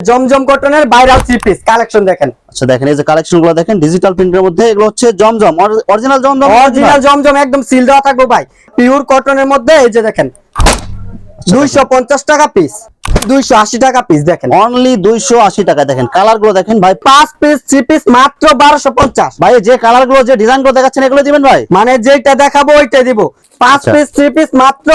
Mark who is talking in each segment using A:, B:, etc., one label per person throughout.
A: জমজম কটনের viral three piece collection দেখেন।
B: আচ্ছা দেখেন এই যে কালেকশনগুলো দেখেন ডিজিটাল প্রিন্টের মধ্যে এগুলো হচ্ছে জমজম অরিজিনাল জমজম
A: অরিজিনাল জমজম একদম সিল দেওয়া থাকবে ভাই। পিওর কটনের মধ্যে এই যে দেখেন দুইশো পঞ্চাশ টাকা পিস দুইশো আশি টাকা পিস দেখেন।
B: অনলি দুইশো আশি টাকা দেখেন। কালারগুলো দেখেন ভাই।
A: পাঁচ পিস থ্রি পিস মাত্র বারোশো পঞ্চাশ।
B: ভাই যে কালারগুলো যে ডিজাইনগুলো দেখাচ্ছেন এগুলো দিবেন ভাই?
A: মানে যেটা দেখাবো ওইটা দিব। পাঁচ
B: আচ্ছা।
A: পিস থ্রি পিস মাত্র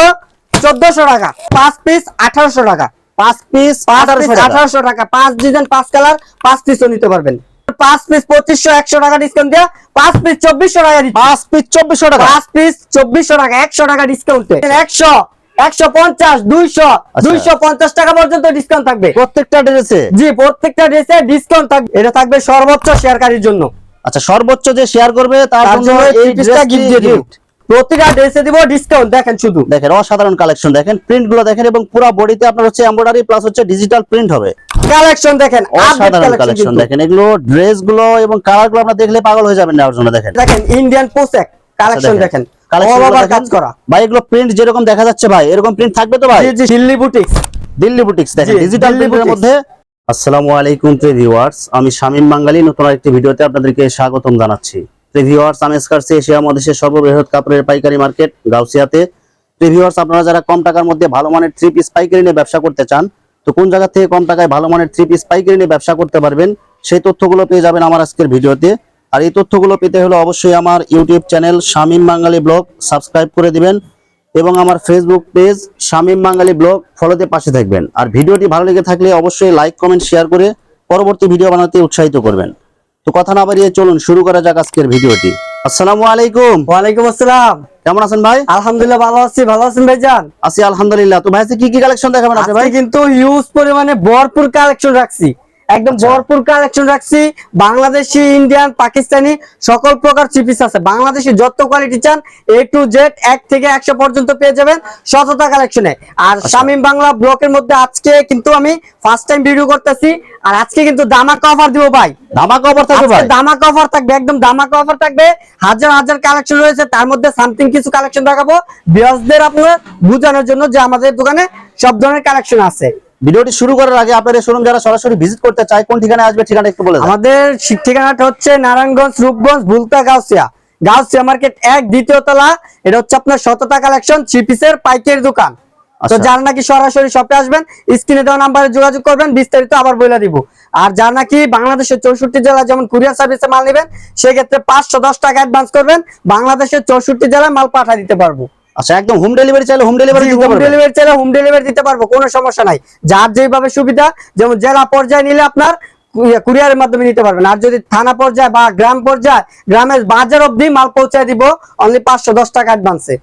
A: চোদ্দশো টাকা। পাঁচ পিস আঠারোশো টাকা।
B: পাঁচ পিস আঠারোশো টাকা।
A: পাঁচ ডিজাইন পাঁচ কালার পাঁচ পিসও নিতে পারবেন। পাঁচ পিস পঁচিশশো একশো টাকা ডিসকাউন্ট দিয়ে পাঁচ পিস চব্বিশশো টাকা
B: পাঁচ পিস চব্বিশশো টাকা।
A: পাঁচ পিস চব্বিশশো টাকা একশো টাকা ডিসকাউন্টে একশো একশো পঞ্চাশ দুইশো দুইশো পঞ্চাশ টাকা পর্যন্ত ডিসকাউন্ট থাকবে।
B: প্রত্যেকটা ড্রেসে
A: জি প্রত্যেকটা ড্রেসে ডিসকাউন্ট থাকবে। এটা থাকবে সর্বোচ্চ শেয়ারকারীর জন্য।
B: আচ্ছা সর্বোচ্চ যে শেয়ার করবে তার জন্য এই
A: পিসটা গিফট দিয়ে। প্রতিটা ড্রেসে দিব ডিসকাউন্ট দেখেন শুধু।
B: দেখেন অসাধারণ কালেকশন দেখেন প্রিন্টগুলো দেখেন এবং পুরো বডিতে আপনার হচ্ছে এমব্রয়ডারি প্লাস হচ্ছে ডিজিটাল প্রিন্ট হবে।
A: কালেকশন দেখেন
B: অসাধারণ কালেকশন দেখেন এগুলো ড্রেসগুলো এবং কালারগুলো আপনারা দেখলে পাগল হয়ে যাবেন নেওয়ার জন্য দেখেন।
A: দেখেন ইন্ডিয়ান পোশাক কালেকশন দেখেন। কাজ করা।
B: ভাই এগুলো প্রিন্ট যেরকম দেখা যাচ্ছে ভাই এরকম প্রিন্ট থাকবে তো ভাই?
A: দিল্লি বুটিক্স
B: দিল্লি বুটিক্স দেখেন ডিজিটাল প্রিন্টের মধ্যে আসসালামু আলাইকুম ভিউয়ার্স আমি শামীম বাঙালি নতুন একটি ভিডিওতে আপনাদেরকে স্বাগতম জানাচ্ছি। ভিউয়ার্স আমি এসকারসি এশিয়া মহাদেশের সর্ববৃহৎ কাপড়ের পাইকারি মার্কেট গাউসিয়াতে। ভিউয়ার্স আপনারা যারা কম টাকার মধ্যে ভালো মানের থ্রি পিস পাইকারি নিয়ে ব্যবসা করতে চান, তো কোন জায়গা থেকে কম টাকায় ভালো মানের থ্রি পিস পাইকারি নিয়ে ব্যবসা করতে পারবেন, সেই তথ্যগুলো পেয়ে যাবেন আমার আজকের ভিডিওতে। আর এই তথ্যগুলো পেতে হলে অবশ্যই আমার YouTube channel Shamim Bangali blog subscribe করে দিবেন এবং আমার Facebook page Shamim Bangali blog ফলোতে পাশে থাকবেন। আর ভিডিওটি ভালো লেগে থাকলে অবশ্যই লাইক কমেন্ট শেয়ার করে পরবর্তী ভিডিও বানাতে উৎসাহিত করবেন। তো কথা না বাড়িয়ে চলুন শুরু করা যাক আজকের ভিডিওটি। আসসালামু আলাইকুম।
A: ওয়ালাইকুম আসসালাম।
B: কেমন আছেন ভাই?
A: আলহামদুলিল্লাহ ভালো আছি। ভালো আছেন ভাইজান?
B: আছি আলহামদুলিল্লাহ। তো ভাই কি কি কালেকশন দেখাবেন আপনি ভাই?
A: কিন্তু হিউজ পরিমাণে ভরপুর কালেকশন রাখছি। একদম
B: আচ্ছা।
A: ভরপুর কালেকশন রাখছি। বাংলাদেশি ইন্ডিয়ান পাকিস্তানি সকল প্রকার চিপিস আছে। বাংলাদেশি যত কোয়ালিটি চান এ টু জেড এক থেকে একশো পর্যন্ত পেয়ে যাবেন শততা কালেকশনে আর
B: আচ্ছা।
A: শামীম বাংলা ব্লকের মধ্যে আজকে কিন্তু আমি ফার্স্ট টাইম ভিডিও করতেছি। আর আজকে কিন্তু দামাকা অফার দিব ভাই।
B: ধামাকা অফার থাকবে ভাই?
A: দামাকা অফার থাকবে একদম দামাকা অফার থাকবে। হাজার হাজার কালেকশন রয়েছে। তার মধ্যে সামথিং কিছু কালেকশন দেখাবো। বিয়াসদের আপনার বোঝানোর জন্য যে আমাদের দোকানে সব ধরনের কালেকশন আছে।
B: ভিডিওটি শুরু করার আগে আপনাদের শোরুম যারা সরাসরি ভিজিট করতে চায় কোন ঠিকানায় আসবে ঠিকানা একটু বলে
A: আমাদের ঠিকানাটা হচ্ছে নারায়ণগঞ্জ রূপগঞ্জ ভুলতা গাউসিয়া। গাউসিয়া মার্কেট এক দ্বিতীয় তলা। এটা হচ্ছে আপনার শততা কালেকশন থ্রি পিসের পাইকারি দোকান। তো
B: আচ্ছা।
A: যারা নাকি সরাসরি শপে আসবেন স্ক্রিনে দেওয়া নাম্বারে যোগাযোগ করবেন বিস্তারিত আবার বলে দিব। আর যারা নাকি বাংলাদেশের চৌষট্টি জেলা যেমন কুরিয়ার সার্ভিসে মাল নেবেন সেক্ষেত্রে পাঁচশো দশ টাকা অ্যাডভান্স করবেন বাংলাদেশের চৌষট্টি জেলায় মাল পাঠা দিতে পারব।
B: আচ্ছা একদম হোম ডেলিভারি চাইলে হোম ডেলিভারি দিতে
A: হোম ডেলিভারি চাইলে হোম ডেলিভারি দিতে পারব কোনো সমস্যা নাই। যার যেভাবে সুবিধা যেমন জেলা পর্যায়ে নিলে আপনার কুরিয়ারের মাধ্যমে নিতে পারবেন। আর যদি থানা পর্যায়ে বা গ্রাম পর্যায়ে গ্রামের বাজার অবধি মাল পৌঁছায় দিব অনলি পাঁচশো দশ টাকা অ্যাডভান্সে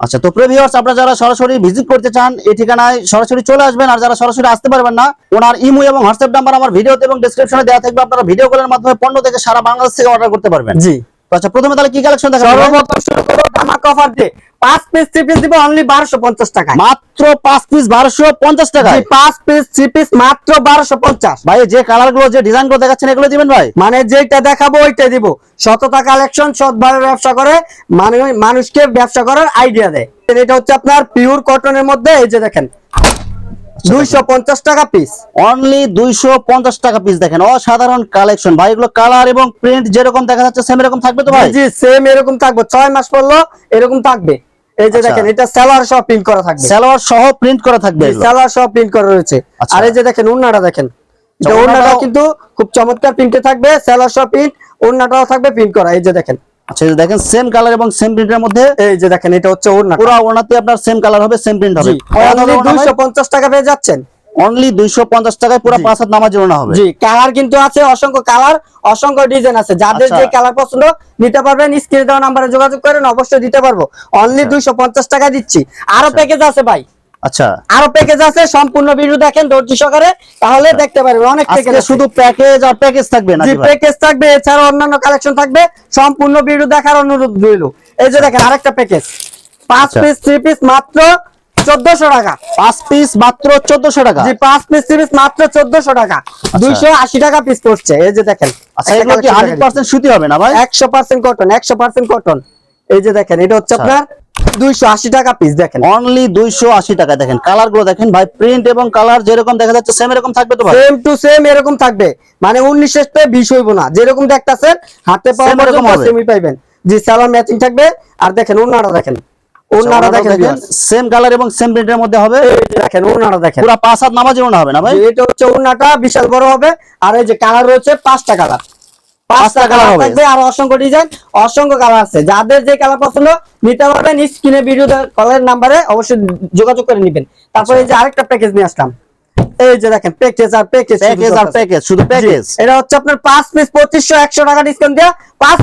B: আচ্ছা তো প্রিভিউয়ার্স আপনারা যারা সরাসরি ভিজিট করতে চান এই ঠিকানায় সরাসরি চলে আসবেন। আর যারা সরাসরি আসতে পারবেন না ওনার ইমো এবং হোয়াটসঅ্যাপ নাম্বার আমার ভিডিওতে এবং ডেসক্রিপশনে দেওয়া থাকবে। আপনারা ভিডিও কলের মাধ্যমে পণ্য থেকে সারা বাংলাদেশ থেকে অর্ডার করতে পারবেন।
A: জি।
B: আচ্ছা প্রথমে তাহলে কি কালেকশন দেখাবেন?
A: সর্বপ্রথম ধামাকা অফার দিয়ে পাঁচ পিস থ্রি পিস দিব অনলি বারোশো পঞ্চাশ টাকা
B: মাত্র পাঁচ পিস বারোশো পঞ্চাশ টাকা
A: পাঁচ পিস থ্রি পিস মাত্র বারোশো পঞ্চাশ।
B: ভাই যে কালারগুলো যে ডিজাইনগুলো দেখাচ্ছেন এগুলো দিবেন ভাই?
A: মানে যেটা দেখাবো ওইটাই দিব। সততা কালেকশন সৎভাবে ব্যবসা করে মানুষ মানুষকে ব্যবসা করার আইডিয়া দেয়। এটা হচ্ছে আপনার পিওর কটনের মধ্যে এই যে দেখেন দুইশো পঞ্চাশ টাকা পিস
B: অনলি দুইশো পঞ্চাশ টাকা পিস দেখেন অসাধারণ কালেকশন ভাই এগুলো কালার এবং প্রিন্ট যেরকম দেখা যাচ্ছে সেম এরকম থাকবে তো ভাই?
A: জি সেম এরকম থাকবে। ছয় মাস পড়ল এরকম থাকবে। এই যে
B: আচ্ছা।
A: দেখেন এটা সেলার সহ প্রিন্ট করা থাকবে।
B: সহ প্রিন্ট করা থাকবে এগুলো।
A: সেলার সহ প্রিন্ট করা রয়েছে।
B: আচ্ছা।
A: আর এই যে দেখেন ওন্নাটা দেখেন। ওন্নাটা কিন্তু খুব চমৎকার প্রিন্টে থাকবে সেলার সহ প্রিন্ট ওন্নাটাও থাকবে প্রিন্ট করা। এই যে দেখেন।
B: আচ্ছা দেখেন সেম কালার এবং সেম প্রিন্টের মধ্যে
A: এই যে দেখেন এটা হচ্ছে ওন্নাটা
B: পুরো ওনাতে আপনার সেম কালার হবে সেম প্রিন্ট হবে।
A: টাকা পেয়ে যাচ্ছেন।
B: অনলি দুইশো পঞ্চাশ টাকায় পুরো পাঁচ হাত নামাজ হবে।
A: জি কালার কিন্তু আছে অসংখ্য কালার অসংখ্য ডিজাইন আছে। যাদের
B: আচ্ছা।
A: যে কালার পছন্দ নিতে পারবেন স্ক্রিনে দেওয়া নাম্বারে যোগাযোগ করেন অবশ্যই দিতে পারব। অনলি দুইশো পঞ্চাশ টাকা দিচ্ছি। আরও প্যাকেজ আছে ভাই।
B: আচ্ছা।
A: আরও প্যাকেজ আছে সম্পূর্ণ ভিডিও দেখেন ধৈর্য সহকারে তাহলে দেখতে পারবেন অনেক প্যাকেজ
B: শুধু প্যাকেজ আর প্যাকেজ থাকবে না
A: জি প্যাকেজ থাকবে এছাড়া অন্যান্য কালেকশন থাকবে সম্পূর্ণ ভিডিও দেখার অনুরোধ রইল। এই যে দেখেন আরেকটা প্যাকেজ পাঁচ
B: আচ্ছা।
A: পিস থ্রি পিস মাত্র চোদ্দশো টাকা।
B: পাঁচ পিস মাত্র চোদ্দশো টাকা?
A: জি পাঁচ পিস থ্রি পিস মাত্র চোদ্দশো টাকা। দুইশো আশি টাকা পিস পড়ছে এই যে দেখেন।
B: আচ্ছা এগুলো কি হান্ড্রেড পার্সেন্ট সুতি হবে না ভাই?
A: একশো পার্সেন্ট কটন একশো পার্সেন্ট কটন এই যে দেখেন এটা হচ্ছে
B: আচ্ছা।
A: আপনার দুইশো আশি টাকা পিস দেখেন।
B: অনলি দুইশো আশি টাকা দেখেন। কালারগুলো দেখেন ভাই প্রিন্ট এবং কালার যেরকম দেখা যাচ্ছে সেম এরকম থাকবে তো
A: সেম টু সেম এরকম থাকবে। মানে উনিশের বিশ হইব না। যেরকম দেখতেছেন হাতে পাওয়া
B: Same এরকম হবে।
A: সেমই পাইবেন। জি সালার ম্যাচিং থাকবে। আর দেখেন ওনারা দেখেন। ওনারা দেখেন।
B: সেম কালার এবং সেম প্রিন্টের মধ্যে হবে?
A: দেখেন ওনারা দেখেন।
B: পুরা পাঁচ হাত নামাজি ওনা হবে না ভাই?
A: এটা হচ্ছে ওনাটা বিশাল বড় হবে। আর এই যে কালার রয়েছে পাঁচটা কালার পাঁচটা কালার থাকবে আর অসংখ্য ডিজাইন অসংখ্য কালার আছে। যাদের যে কালার পছন্দ নিতে পারবেন স্ক্রিনে ভিডিও কলের নাম্বারে অবশ্যই যোগাযোগ করে নেবেন। তারপরে যে আরেকটা প্যাকেজ নিয়ে আসলাম। এই যে দেখেন প্যাকেজ আর প্যাকেজ
B: প্যাকেজ আর প্যাকেজ শুধু প্যাকেজ
A: এটা হচ্ছে আপনার পাঁচ পিস পঁচিশশো একশো টাকা ডিসকাউন্ট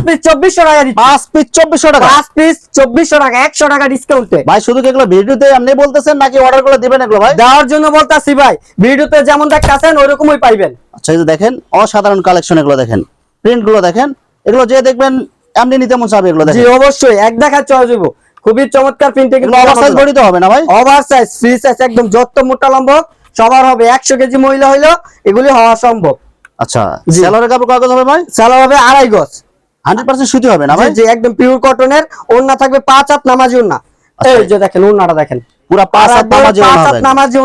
A: পিস চব্বিশশো টাকা দিচ্ছি।
B: পাঁচ পিস চব্বিশশো টাকা?
A: পিস টাকা একশো টাকা ডিসকাউন্টে
B: ভাই শুধু কি এগুলো ভিডিওতে আপনি বলতেছেন নাকি অর্ডার করে দিবেন এগুলো ভাই?
A: দেওয়ার জন্য বলতাছি ভাই ভিডিওতে যেমন দেখতেছেন ওই রকমই পাইবেন।
B: আচ্ছা এই যে দেখেন অসাধারণ কালেকশন এগুলো দেখেন। প্রিন্টগুলো দেখেন। এগুলো যে দেখবেন এমনি নিতে মন চাবে এগুলো
A: জি অবশ্যই। এক দেখা চলে যাব খুবই চমৎকার প্রিন্টে
B: এগুলো ওভার সাইজ বডি হবে না ভাই?
A: ওভার সাইজ ফ্রি সাইজ একদম যত মোটা লম্ব সবার হবে। একশো কেজি মহিলা হইল এগুলি হওয়া সম্ভব।
B: আচ্ছা
A: জি।
B: সেলরের কাপড় কাগজ হবে ভাই?
A: চালা হবে আড়াই গজ।
B: হান্ড্রেড পার্সেন্ট সুতি হবে না ভাই?
A: জি একদম পিওর কটনের ওন্না থাকবে পাঁচ হাত নামাজি ওন্না
B: আচ্ছা।
A: এই যে দেখেন ওন্নাটা দেখেন।
B: পুরা পাঁচ হাত নামাজি
A: পাঁচ হাত নামাজি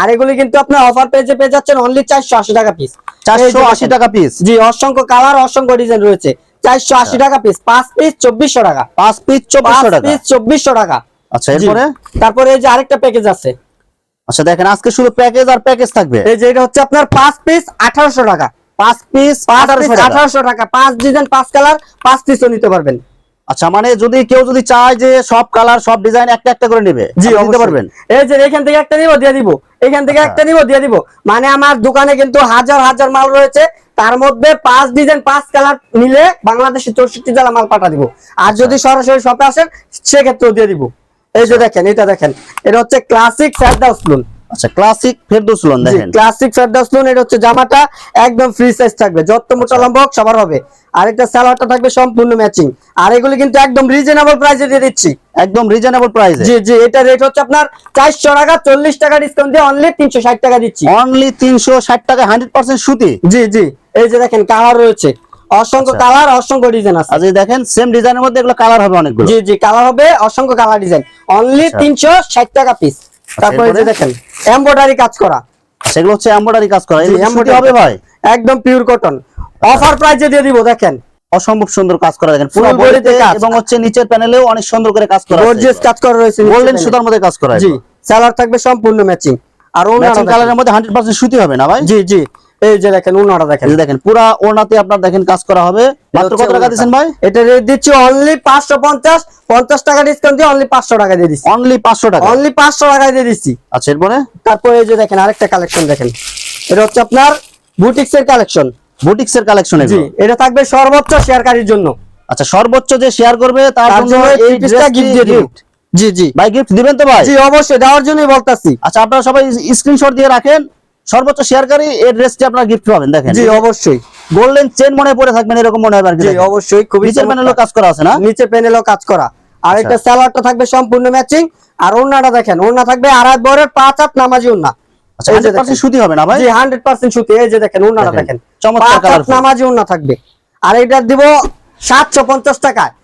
A: আর এগুলি কিন্তু অফার পেজে পেয়ে যাচ্ছেন অনলি চারশো আশি টাকা পিস
B: চারশো আশি টাকা পিস
A: জি অসংখ্য কালার অসংখ্য ডিজাইন রয়েছে। চারশো আশি টাকা পিস পাঁচ পিস চব্বিশশো টাকা।
B: পাঁচ পিস
A: পাঁচ
B: চব্বিশশো টাকা।
A: পিস চব্বিশশো টাকা।
B: আচ্ছা এরপরে?
A: তারপরে এই যে আরেকটা প্যাকেজ আছে।
B: আচ্ছা দেখেন আজকে শুধু প্যাকেজ আর প্যাকেজ থাকবে।
A: এই যে এটা হচ্ছে আপনার পাঁচ পিস আঠারোশো টাকা।
B: পাঁচ পিস
A: পাঁচ
B: আঠারোশো
A: পিস
B: টাকা।
A: আঠারোশো টাকা। পাঁচ ডিজাইন পাঁচ কালার পাঁচ পিসও নিতে পারবেন।
B: আচ্ছা মানে যদি কেউ যদি চায় যে সব কালার সব ডিজাইন একটা একটা করে নেবে
A: জি
B: পারবেন?
A: এই যে এখান থেকে একটা নিব দিয়ে দিব। এখান থেকে
B: আচ্ছা।
A: একটা নিব দিয়ে দিব। মানে আমার দোকানে কিন্তু হাজার হাজার মাল রয়েছে। তার মধ্যে পাঁচ ডিজাইন পাঁচ কালার নিলে বাংলাদেশে চৌষট্টি জেলা মাল পাঠা দিব। আর
B: আচ্ছা।
A: যদি সরাসরি শপে আসেন সেক্ষেত্রেও দিয়ে দিব। এই যে দেখেন এটা দেখেন। এটা হচ্ছে ক্লাসিক ফেরদাউস লুন
B: আচ্ছা ক্লাসিক ফেরদৌস লোন দেখেন।
A: ক্লাসিক ফেরদাউস লুন এটা হচ্ছে জামাটা একদম ফ্রি সাইজ থাকবে। যত মোটা লম্বা হোক সবার হবে। আর এটা সালোয়ারটা থাকবে সম্পূর্ণ ম্যাচিং আর এগুলি কিন্তু একদম রিজনেবল প্রাইসে দিয়ে দিচ্ছি।
B: একদম রিজনেবল প্রাইসে
A: জি জি এটা রেট হচ্ছে আপনার চারশো টাকা চল্লিশ টাকা ডিসকাউন্ট দিয়ে অনলি টাকা দিচ্ছি।
B: অনলি সুতি।
A: জি জি এই যে দেখেন কালার রয়েছে। অসংখ্য
B: আচ্ছা।
A: কালার অসংখ্য ডিজাইন আছে।
B: দেখেন সেম ডিজাইনের মধ্যে এগুলো কালার হবে অনেকগুলো।
A: জি জি কালার হবে অসংখ্য কালার ডিজাইন অনলি
B: আচ্ছা।
A: তিনশো ষাট টাকা পিস তারপরে যে দেখেন এমব্রয়ডারি কাজ করা।
B: সেগুলো হচ্ছে এমব্রয়ডারি কাজ করা।
A: এমব্রয়ডারি
B: হবে ভাই?
A: একদম পিওর কটন অফার প্রাইসে দিয়ে দিব দেখেন।
B: অসম্ভব সুন্দর কাজ করা দেখেন। পুরো বডিতে
A: কাজ।
B: এবং হচ্ছে নিচের প্যানেলেও অনেক সুন্দর করে কাজ করা আছে।
A: গর্জিয়াস কাজ করা রয়েছে
B: গোল্ডেন সুতার মধ্যে কাজ করা আছে
A: জি সালোয়ার থাকবে সম্পূর্ণ ম্যাচিং আর ওনার
B: কালারের মধ্যে হান্ড্রেড পার্সেন্ট সুতি হবে না ভাই?
A: জি জি। এই যে দেখেন ওনারা দেখেন।
B: দেখেন পুরা ওড়নাতে আপনার দেখেন কাজ করা হবে। মাত্র কত টাকা দিচ্ছেন ভাই?
A: এটা রেট দিচ্ছি অনলি পাঁচশো পঞ্চাশ। পঞ্চাশ টাকা ডিসকাউন্ট দিয়ে অনলি পাঁচশো টাকা দিয়ে দিচ্ছি।
B: অনলি পাঁচশো টাকা?
A: অনলি পাঁচশো টাকায় দিয়ে দিচ্ছি।
B: আচ্ছা এরপরে?
A: তারপরে এই যে দেখেন আরেকটা কালেকশন দেখেন। এটা হচ্ছে আপনার বুটিক্স এর কালেকশন
B: বুটিক্স এর কালেকশন
A: জি এটা থাকবে সর্বোচ্চ শেয়ারকারীর জন্য।
B: আচ্ছা সর্বোচ্চ যে শেয়ার করবে তার জন্য এই
A: পিসটা গিফট দিয়ে জি জি।
B: ভাই গিফট দিবেন তো ভাই?
A: জি অবশ্যই দেওয়ার জন্যই বলতাছি।
B: আচ্ছা আপনারা সবাই স্ক্রিনশট দিয়ে রাখেন। সর্বোচ্চ শেয়ারকারী এই ড্রেসটি আপনারা গিফট পাবেন দেখেন।
A: জি অবশ্যই।
B: গোল্ডেন চেন মনে পড়ে থাকবেন এরকম মনে হবে আর
A: জি। অবশ্যই খুবই
B: নিচের প্যানেলও কাজ করা আছে না?
A: নিচে প্যানেলও কাজ করা। আর। এটা স্যালাডটা থাকবে সম্পূর্ণ ম্যাচিং আর ওড়নাটা দেখেন ওড়না থাকবে আড়াই বরের পাঁচ হাত নামাজি ওড়না।
B: আচ্ছা 100% সুতি হবে না ভাই?
A: জি হান্ড্রেড পার্সেন্ট সুতি। এই যে দেখেন ওড়নাটা
B: দেখেন। চমৎকার colourful।
A: নামাজি ওড়না থাকবে। আর এটা দিব সাতশো পঞ্চাশ টাকায়।
B: Only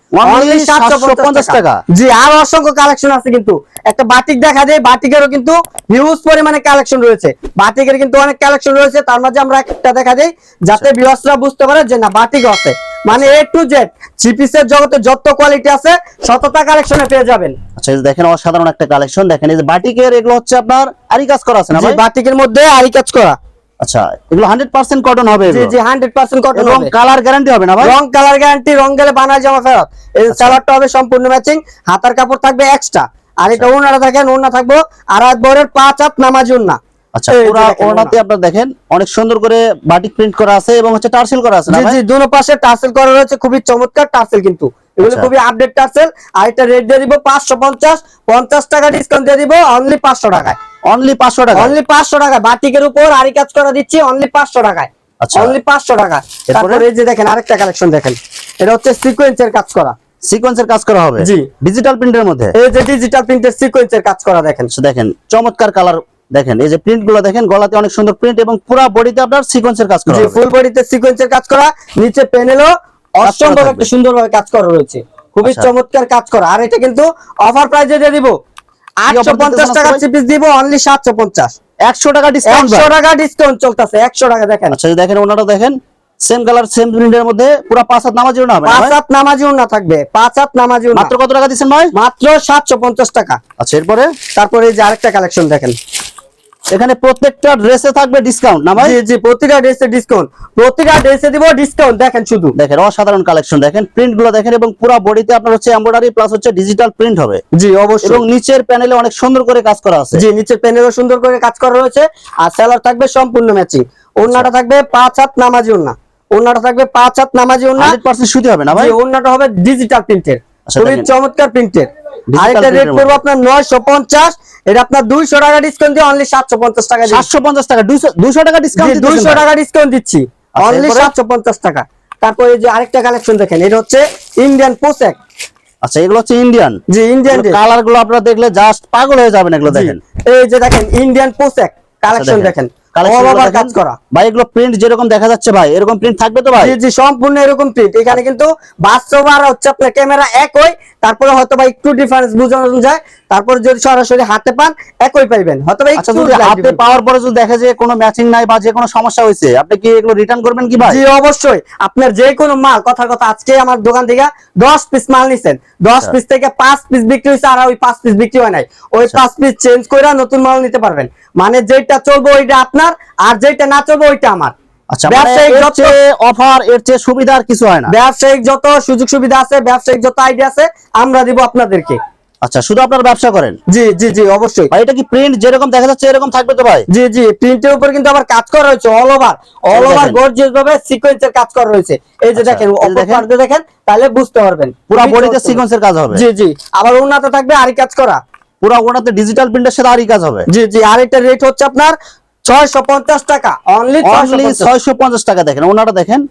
A: Only
B: 750 টাকা।
A: জি আর অসংখ্য কালেকশন আছে কিন্তু। একটা বাটিক দেখা যায় বাটিকেরও কিন্তু হিউজ পরিমাণে কালেকশন রয়েছে। বাটিকের কিন্তু অনেক কালেকশন রয়েছে তার মাঝে আমরা একটা দেখা যাই যাতে
B: আচ্ছা।
A: বুঝতে পারে যে না বাটিক আছে। মানে এ টু জেড চিপিসের জগতে যত কোয়ালিটি আছে শততা কালেকশনে পেয়ে যাবেন।
B: আচ্ছা দেখেন অসাধারণ একটা কালেকশন দেখেন এই যে বাটিকের এগুলো হচ্ছে আপনার আরি কাজ করা আছে না
A: বাটিকের মধ্যে আরি কাজ করা।
B: আচ্ছা এগুলো হান্ড্রেড পার্সেন্ট কটন হবে
A: জি জি হান্ড্রেড পার্সেন্ট কটন
B: এবং কালার গ্যারান্টি হবে না ভাই?
A: রং কালার গ্যারান্টি রং গেলে বানায় জামা ফেরত। এই
B: আচ্ছা।
A: সালোয়ারটা হবে সম্পূর্ণ ম্যাচিং হাতার কাপড় থাকবে এক্সট্রা আর এটা ওনারা দেখেন ওনা থাকব আর এক বরের পাঁচ হাত নামাজি ওনা
B: আচ্ছা পুরো
A: দেখেন
B: আপনারা দেখেন অনেক সুন্দর করে বাটিক প্রিন্ট করা আছে এবং হচ্ছে টার্সেল করা আছে না ভাই?
A: জি দুনো পাশে টার্সেল করা রয়েছে খুবই চমৎকার টার্সেল কিন্তু। এগুলো
B: আচ্ছা।
A: খুবই আপডেট টার্সেল। আর এটা রেট দিয়ে দিব পাঁচশো পঞ্চাশ পঞ্চাশ টাকা ডিসকাউন্ট দিয়ে দিব অনলি পাঁচশো টাকায়।
B: অনলি পাঁচশো টাকা
A: অনলি পাঁচশো টাকায়। বাটিকের উপর আরি কাজ করা দিচ্ছি অনলি পাঁচশো টাকায়।
B: আচ্ছা।
A: অনলি পাঁচশো টাকা
B: এরপরে?
A: তারপরে এই যে দেখেন আরেকটা কালেকশন দেখেন। এটা হচ্ছে সিকোয়েন্সের কাজ করা।
B: সিকোয়েন্সের কাজ করা হবে?
A: জি।
B: ডিজিটাল প্রিন্টের মধ্যে?
A: এই যে ডিজিটাল প্রিন্টের সিকোয়েন্সের কাজ করা দেখেন।
B: আচ্ছা, দেখেন চমৎকার কালার দেখেন। এই যে প্রিন্টগুলো দেখেন গলাতে অনেক সুন্দর প্রিন্ট এবং পুরো বডিতে আপনার সিকোয়েন্সের কাজ করা
A: জি ফুল বডিতে সিকোয়েন্সের কাজ করা নিচে প্যানেলও অসম্ভব। একটা সুন্দরভাবে কাজ করা রয়েছে। খুবই
B: আচ্ছা।
A: চমৎকার কাজ করা। আর এটা কিন্তু অফার প্রাইজে দিয়ে দিব। আটশো পঞ্চাশ
B: দিতেছেন
A: টাকা
B: আপনি?
A: চিপিস দিব অনলি সাতশো পঞ্চাশ।
B: একশো টাকা ডিসকাউন্ট
A: একশো টাকা ডিসকাউন্ট চলতেছে একশো টাকা দেখেন।
B: আচ্ছা দেখেন ওনাটা দেখেন সেম কালার সেম প্রিন্টের মধ্যে পুরো পাঁচ হাত নামাজিও না হবে
A: পাঁচ? হাত নামাজিও না থাকবে পাঁচ হাত নামাজিও
B: মাত্র কত টাকা দিবেন ভাই?
A: মাত্র সাতশো পঞ্চাশ টাকা।
B: আচ্ছা এরপরে?
A: তারপরে এই যে আরেকটা কালেকশন দেখেন।
B: এখানে প্রত্যেকটা ড্রেসে থাকবে ডিসকাউন্ট না ভাই?
A: জি জি প্রতিটা ড্রেসে ডিসকাউন্ট প্রতিটা ড্রেসে দিব ডিসকাউন্ট দেখেন শুধু।
B: দেখেন অসাধারণ কালেকশন দেখেন। প্রিন্টগুলো দেখেন এবং পুরো বডিতে আপনার হচ্ছে এমব্রয়ডারি প্লাস হচ্ছে ডিজিটাল প্রিন্ট হবে।
A: জি অবশ্যই।
B: এবং নিচের প্যানেলে অনেক সুন্দর করে কাজ করা আছে।
A: জি নিচের প্যানেলও সুন্দর করে কাজ করা রয়েছে। আর সেলার থাকবে সম্পূর্ণ ম্যাচিং ওন্নাটা থাকবে পাঁচ হাত নামাজি ওন্না ওন্নাটা থাকবে পাঁচ হাত নামাজি ওন্না
B: হান্ড্রেড পার্সেন্ট সুতি হবে না ভাই?
A: ওন্নাটা হবে ডিজিটাল প্রিন্টের
B: আচ্ছা,
A: খুবই চমৎকার প্রিন্টের আরেকটা রেট করব আপনার নয়শো পঞ্চাশ এটা আপনার দুইশো টাকা ডিসকাউন্ট দিয়ে অনলি সাতশো পঞ্চাশ টাকা
B: সাতশো পঞ্চাশ টাকা দুইশো টাকা ডিসকাউন্ট
A: দুইশো টাকা ডিসকাউন্ট দিচ্ছি।
B: আচ্ছা,
A: অনলি
B: এরপরে?
A: সাতশো পঞ্চাশ টাকা। তারপরে যে আরেকটা কালেকশন দেখেন এটা হচ্ছে ইন্ডিয়ান পোশাক
B: আচ্ছা এগুলো হচ্ছে ইন্ডিয়ান
A: জি ইন্ডিয়ান
B: কালারগুলো আপনারা দেখলে জাস্ট পাগল হয়ে যাবেন এগুলো দেখেন।
A: এই যে দেখেন ইন্ডিয়ান পোশাক কালেকশন
B: আচ্ছা,
A: দেখেন।
B: Collection অলগুলো
A: কাজ করা।
B: ভাই এগুলো প্রিন্ট যেরকম দেখা যাচ্ছে ভাই এরকম প্রিন্ট থাকবে তো ভাই?
A: জি জি সম্পূর্ণ এরকম প্রিন্ট এখানে কিন্তু বাস্তব আর হচ্ছে আপনার ক্যামেরা একই তারপরে হয়তো বা একটু ডিফারেন্স বোঝানো যায়। তারপরে যদি সরাসরি হাতে পান একই পাইবেন। হয়তো বা
B: আচ্ছা
A: একটু
B: হাতে পাওয়ার পরে যদি দেখা যায় কোনো ম্যাচিং নাই বা যে কোনো সমস্যা হয়েছে আপনি কি এগুলো রিটার্ন করবেন কি ভাই?
A: জি অবশ্যই। আপনার যে কোনো মাল কথার কথা আজকে আমার দোকান থেকে দশ পিস মাল নিছেন। দশ
B: আচ্ছা।
A: পিস থেকে পাঁচ পিস বিক্রি হয়েছে আর ওই পাঁচ পিস বিক্রি হয় নাই। ওই
B: আচ্ছা।
A: পাঁচ পিস চেঞ্জ করে নতুন মাল নিতে পারবেন। মানে যেটা চলবে ওইটা আপনার আর যেটা না চলবে ওইটা আমার। ব্যবসায়িক
B: এর
A: যত
B: চেয়ে অফার এর চেয়ে সুবিধা কিছু হয় না?
A: ব্যবসায়িক যত সুযোগ সুবিধা আছে ব্যবসায়িক যত আইডিয়া আছে আমরা দিব আপনাদেরকে।
B: আচ্ছা শুধু আপনার ব্যবসা করেন?
A: জি জি জি অবশ্যই।
B: ভাই এটা কি প্রিন্ট যেরকম দেখা যাচ্ছে এরকম থাকবে তো ভাই?
A: জি জি প্রিন্টের উপর কিন্তু আবার কাজ করা হয়েছে all over all over gorgeous ভাবে সিকোয়েন্সের কাজ করা রয়েছে এই যে দেখেন অপর
B: দেখেন।
A: তাহলে বুঝতে পারবেন।
B: পুরো বডিতে সিকোয়েন্সের কাজ হবে।
A: জি জি আবার উন্নত থাকবে আরই কাজ করা।
B: পুরো ওনাতে ডিজিটাল প্রিন্টের সাথে আরই কাজ হবে।
A: জি জি আর এটা রেট হচ্ছে আপনার ছয়শো পঞ্চাশ টাকা। অনলি
B: অনলি ছয়শো পঞ্চাশ। টাকা দেখেন ওনাটা দেখেন।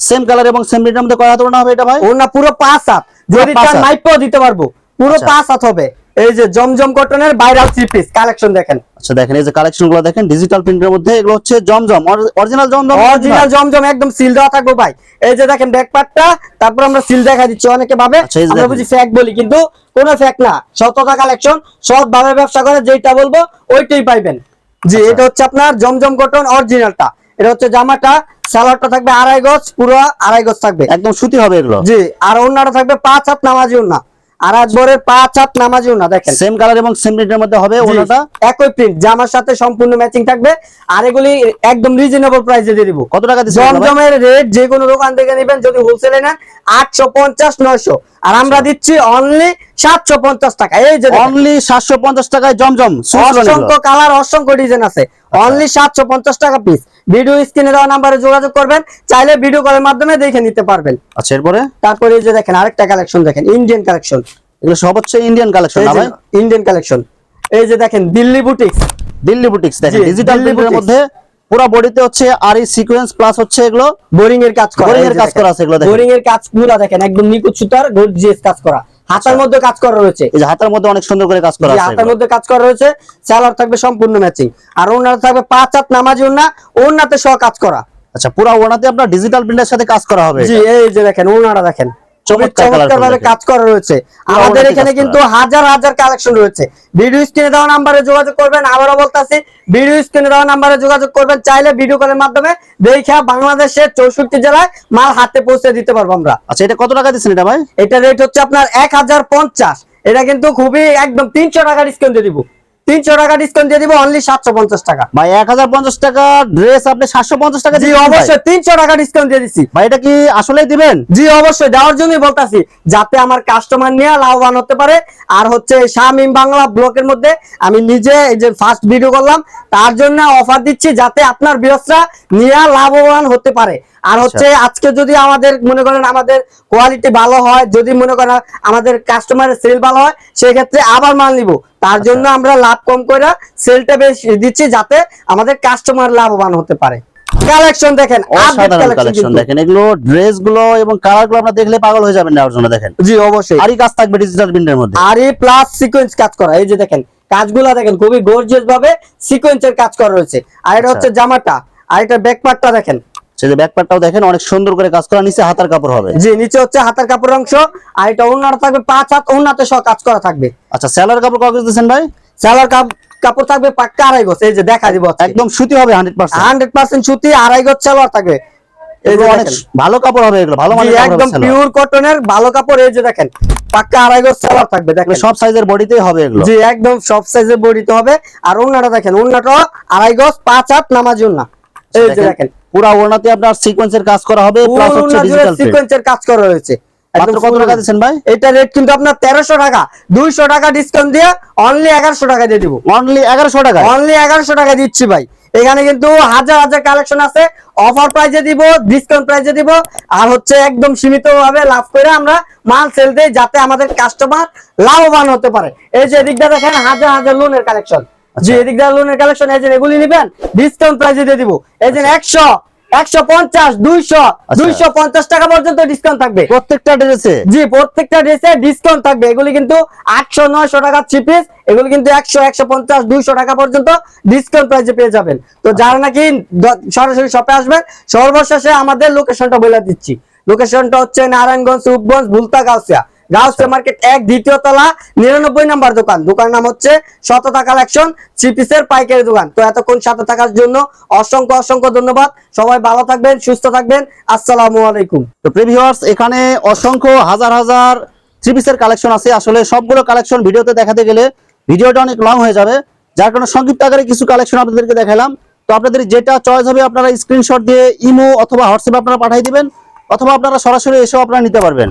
B: সেম কালার এবং সেম প্রিন্টের মধ্যে কয় হাত ওনা হবে এটা ভাই?
A: ওনা পুরো পাঁচ হাত। যদি
B: পাঁচ
A: চান দিতে পারব পুরো
B: আচ্ছা।
A: পাঁচ হাত হবে। এই যে জমজম কটনের ভাইরাল থ্রি পিস কালেকশন দেখেন।
B: আচ্ছা দেখেন এই যে কালেকশনগুলো দেখেন ডিজিটাল প্রিন্টের মধ্যে এগুলো হচ্ছে জমজম অরিজিনাল জমজম
A: অরিজিনাল জমজম একদম সিল দেওয়া থাকবে ভাই। এই যে দেখেন ব্যাক পার্টটা তারপর আমরা সিল দেখা দিচ্ছি অনেকে ভাবে।
B: আচ্ছা,
A: আমরা বুঝি ফ্যাক বলি কিন্তু কোনো ফ্যাক না। সততা কালেকশন সৎ ভাবে ব্যবসা করে যেটা বলব ওইটাই পাইবেন। জি
B: আচ্ছা।
A: এটা হচ্ছে আপনার জমজম কটন অরিজিনালটা। এটা হচ্ছে জামাটা সালোয়ারটা থাকবে আড়াই গজ পুরো আড়াই গজ থাকবে।
B: একদম সুতি হবে এগুলো।
A: জি আর অন্যটা থাকবে পাঁচ হাত নামাজি না আর একবারের পাঁচ হাত নামাজি না দেখেন।
B: সেম কালার এবং সেম প্রিন্টের মধ্যে হবে ওনাটা।
A: একই প্রিন্ট জামার সাথে সম্পূর্ণ ম্যাচিং থাকবে। আর এগুলি একদম রিজনেবল প্রাইসে দিয়ে দিব।
B: কত টাকা দিচ্ছেন
A: জমজমের রেট যে কোনো দোকান থেকে নেবেন যদি হোলসেলে নেন আটশো পঞ্চাশ নয়শো। আর আমরা
B: আচ্ছা।
A: দিচ্ছি অনলি সাতশো পঞ্চাশ টাকা। এই যে
B: অনলি সাতশো পঞ্চাশ টাকায় জমজম
A: অসংখ্য কালার অসংখ্য ডিজাইন আছে।
B: আচ্ছা।
A: অনলি সাতশো পঞ্চাশ টাকা পিস ভিডিও স্ক্রিনে দেওয়া নাম্বারে যোগাযোগ করবেন চাইলে ভিডিও কলের মাধ্যমে দেখে নিতে পারবেন।
B: আচ্ছা এরপরে?
A: তারপরে এই যে দেখেন আরেকটা কালেকশন দেখেন ইন্ডিয়ান কালেকশন
B: এগুলো সব হচ্ছে ইন্ডিয়ান কালেকশন
A: এই
B: না
A: যে
B: ভাই?
A: ইন্ডিয়ান কালেকশন এই যে দেখেন দিল্লি বুটিক্স
B: দিল্লি বুটিক্স দেখেন ডিজিটাল প্রিন্টের মধ্যে পুরো বডিতে হচ্ছে আর এই সিকোয়েন্স প্লাস হচ্ছে এগুলো
A: বোরিং এর কাজ করা এই
B: এর কাজ করা আছে এগুলো দেখেন।
A: বোরিং এর কাজ পুরো দেখেন একদম নিখুঁত সুতার গর্জিয়াস কাজ করা। হাতার। মধ্যে কাজ করা রয়েছে।
B: এই যে হাতের মধ্যে অনেক সুন্দর করে কাজ করা আছে
A: হাতার মধ্যে কাজ করা রয়েছে সালোয়ার থাকবে সম্পূর্ণ ম্যাচিং। আর ওনার থাকবে পাঁচ হাত নামাজি ওনা ওনাতে সহ কাজ করা।
B: আচ্ছা পুরো ওনাতে আপনার ডিজিটাল প্রিন্টের সাথে কাজ করা হবে
A: জি এই যে দেখেন ওনারা দেখেন।
B: চমৎকার
A: কাজ করা রয়েছে। আমাদের এখানে কিন্তু হাজার হাজার কালেকশন রয়েছে। ভিডিও স্ক্রিনে দেওয়া নাম্বারে যোগাযোগ করবেন। আবারও বলতাছি ভিডিও স্ক্রিনে দেওয়া নাম্বারে যোগাযোগ করবেন। চাইলে ভিডিও কলের মাধ্যমে দেখা বাংলাদেশের চৌষট্টি জেলায় মাল হাতে পৌঁছে দিতে পারব আমরা।
B: আচ্ছা এটা কত টাকা দিচ্ছেন এটা ভাই?
A: এটা রেট হচ্ছে আপনার এক হাজার পঞ্চাশ। এটা কিন্তু খুবই একদম তিনশো টাকা ডিসকাউন্ট দিব। তিনশো টাকা ডিসকাউন্ট দিয়ে দিব অনলি সাতশো পঞ্চাশ টাকা।
B: ভাই এক হাজার পঞ্চাশ টাকা ড্রেস আপনি সাতশো পঞ্চাশ টাকা
A: জি অবশ্যই তিনশো টাকা ডিসকাউন্ট দিয়ে দিচ্ছি
B: ভাই এটা কি আসলেই দিবেন?
A: জি অবশ্যই দেওয়ার জন্যই বলতাছি যাতে আমার কাস্টমার নিয়ে লাভবান হতে পারে। আর হচ্ছে শামিম বাংলা ব্লকের মধ্যে আমি নিজে যে ফার্স্ট ভিডিও করলাম তার জন্য অফার দিচ্ছি যাতে আপনার বিরসরা নিয়ে লাভবান হতে পারে। আর হচ্ছে আজকে যদি আমাদের মনে করেন আমাদের কোয়ালিটি ভালো হয় যদি মনে করেন আমাদের কাস্টমারের সেল ভালো হয় সেক্ষেত্রে আবার মাল নিব। তার জন্য আমরা লাভ কম করে সেলটা বেশি দিচ্ছি যাতে আমাদের কাস্টমার লাভবান হতে পারে। কালেকশন দেখেন
B: অসাধারণ কালেকশন দেখেন। এগুলো ড্রেসগুলো এবং কালারগুলো আপনার দেখলে পাগল হয়ে যাবেন নেওয়ার জন্য দেখেন।
A: জি অবশ্যই।
B: আরই কাজ থাকবে ডিজিটাল প্রিন্টের মধ্যে।
A: আর এই প্লাস সিকোয়েন্স কাজ করা। এই যে দেখেন কাজগুলা দেখেন খুবই গর্জিয়াস ভাবে সিকোয়েন্সের কাজ করা রয়েছে। আর এটা
B: আচ্ছা।
A: হচ্ছে জামাটা আর এটা ব্যাক পার্টটা দেখেন।
B: যে ব্যাকপ্যাকটাও দেখেন অনেক সুন্দর করে কাজ করা নিচে হাতার কাপড় হবে।
A: জি নিচে হচ্ছে হাতের কাপড়ের অংশ আর এটা থাকবে পাঁচ হাত সহ কাজ করা থাকবে।
B: আচ্ছা স্যালার কাপড় কত দিচ্ছেন ভাই?
A: কাপ- কাপড় থাকবে পাক্কা আড়াই গজ এই যে দেখা দিব
B: একদম সুতি হবে হান্ড্রেড পার্সেন্ট
A: হান্ড্রেড পার্সেন্ট সুতি আড়াই গজ থাকবে। এই যে
B: অনেক ভালো কাপড় হবে এগুলো ভালো মানের
A: একদম পিওর কটনের ভালো কাপড় এই যে দেখেন পাক্কা আড়াই গজ সালোয়ার থাকবে দেখেন।
B: সব সাইজের বডিতেই হবে এগুলো।
A: জি একদম সব সাইজের বডিতে হবে আর ওন্নাটা দেখেন ওন্নাটা আড়াই গজ পাঁচ হাত নামাজ ওন্না এই যে দেখেন
B: পুরা ওড়নাতে আপনার সিকোয়েন্সের কাজ করা হবে প্লাস হচ্ছে ডিজিটাল
A: সিকোয়েন্সের কাজ করা রয়েছে।
B: মাত্র কত টাকা দিচ্ছেন ভাই?
A: এটা রেট কিন্তু আপনার তেরোশো টাকা। দুইশো টাকা ডিসকাউন্ট দিয়ে অনলি এগারোশো টাকা দিয়ে দিব।
B: অনলি এগারোশো টাকা
A: অনলি এগারোশো টাকা দিচ্ছি ভাই। এখানে কিন্তু হাজার হাজার কালেকশন আছে। অফার প্রাইজে দিব ডিসকাউন্ট প্রাইজে দিব। আর হচ্ছে একদম সীমিত ভাবে লাভ করে আমরা মাল সেল দেই যাতে আমাদের কাস্টমার লাভবান হতে পারে। এই যে এদিকটা দেখেন হাজার হাজার লোনের কালেকশন জি এদিকটা লোনের কালেকশন এই যে এগুলি নিবেন ডিসকাউন্ট প্রাইজে দিয়ে দিব। এই যে একশো একশো পঞ্চাশ দুইশো দুইশো পঞ্চাশ টাকা পর্যন্ত ডিসকাউন্ট থাকবে।
B: প্রত্যেকটা ড্রেসে
A: জি প্রত্যেকটা ড্রেসে ডিসকাউন্ট থাকবে। এগুলি কিন্তু আটশো নয়শো চিপিস এগুলি কিন্তু একশো একশো পঞ্চাশ দুইশো টাকা পর্যন্ত ডিসকাউন্ট প্রাইসে পেয়ে যাবেন। তো যারা নাকি সরাসরি শপে আসবেন সর্বশেষে আমাদের লোকেশনটা বলে দিচ্ছি। লোকেশনটা হচ্ছে নারায়ণগঞ্জ রূপগঞ্জ ভুলতা গাউসিয়া। এক, দ্বিতীয় তলা, নিরানব্বই নাম্বার দোকান। নাম হচ্ছে কালেকশন পাইকারি দোকান। তো এতক্ষণ সাথে থাকার জন্য অসংখ্য অসংখ্য ধন্যবাদ। সবাই ভালো থাকবেন, সুস্থ থাকবেন। আসসালামু আলাইকুম।
B: তো এখানে অসংখ্য হাজার হাজার থ্রি কালেকশন আছে। আসলে সবগুলো কালেকশন ভিডিওতে দেখাতে গেলে ভিডিওটা অনেক লং হয়ে যাবে। যার কারণে সংক্ষিপ্ত আকারে কিছু কালেকশন আপনাদেরকে দেখালাম। তো আপনাদের যেটা চয়েস হবে, আপনারা স্ক্রিনশট দিয়ে ইমো অথবা হোয়াটসঅ্যাপ আপনারা পাঠিয়ে দিবেন, অথবা আপনারা সরাসরি এসেও আপনারা নিতে পারবেন।